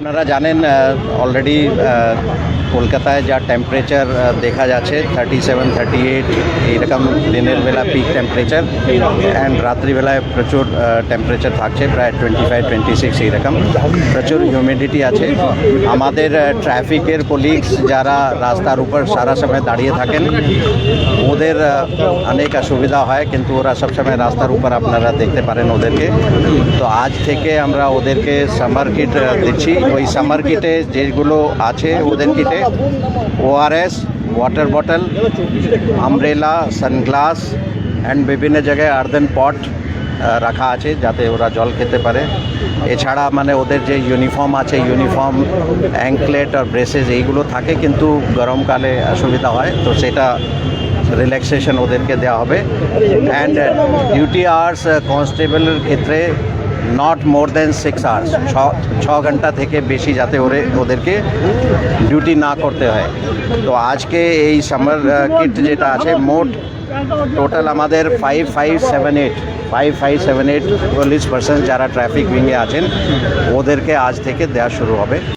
আপনারা জানেন অলরেডি কলকাতায় যা টেম্পারেচার দেখা যাচ্ছে থার্টি সেভেন থার্টি এইট এইরকম দিনের বেলা পিক টেম্পারেচার অ্যান্ড রাত্রিবেলায় প্রচুর টেম্পারেচার থাকছে, প্রায় টোয়েন্টি ফাইভ টোয়েন্টি সিক্স এইরকম। প্রচুর হিউমিডিটি আছে। আমাদের ট্রাফিকের পুলিশ যারা রাস্তার উপর সারা সময় দাঁড়িয়ে থাকেন ওদের অনেক অসুবিধা হয়, কিন্তু ওরা সবসময় রাস্তার উপর আপনারা দেখতে পারেন ওদেরকে। তো আজ থেকে আমরা ওদেরকে সামার কিট দিচ্ছি। ওই সামার কিটে যেগুলো আছে ওদের কিটে ORS water bottle umbrella sunglass and বিভিন্ন জায়গায় আর্দেন পট রাখা আছে যাতে ওরা জল খেতে পারে। এছাড়া মানে ওদের যে ইউনিফর্ম আছে ইউনিফর্ম অ্যাঙ্কলেট আর ব্রেসেস এইগুলো থাকে, কিন্তু গরমকালে অসুবিধা হয়। তো সেটা রিল্যাক্সেশন ওদেরকে দেওয়া হবে অ্যান্ড ডিউটি আওয়ার্স কনস্টেবলের ক্ষেত্রে not more than six hours ছ ছ ঘণ্টা থেকে বেশি যাতে ওরে ওদেরকে ডিউটি না করতে হয় তো আজকে এই সামার কিট যেটা আছে মোট টোটাল আমাদের five five seven eight five five seven eight police person যারা ট্রাফিক উইংয়ে আছেন ওদেরকে আজ থেকে দেওয়া শুরু হবে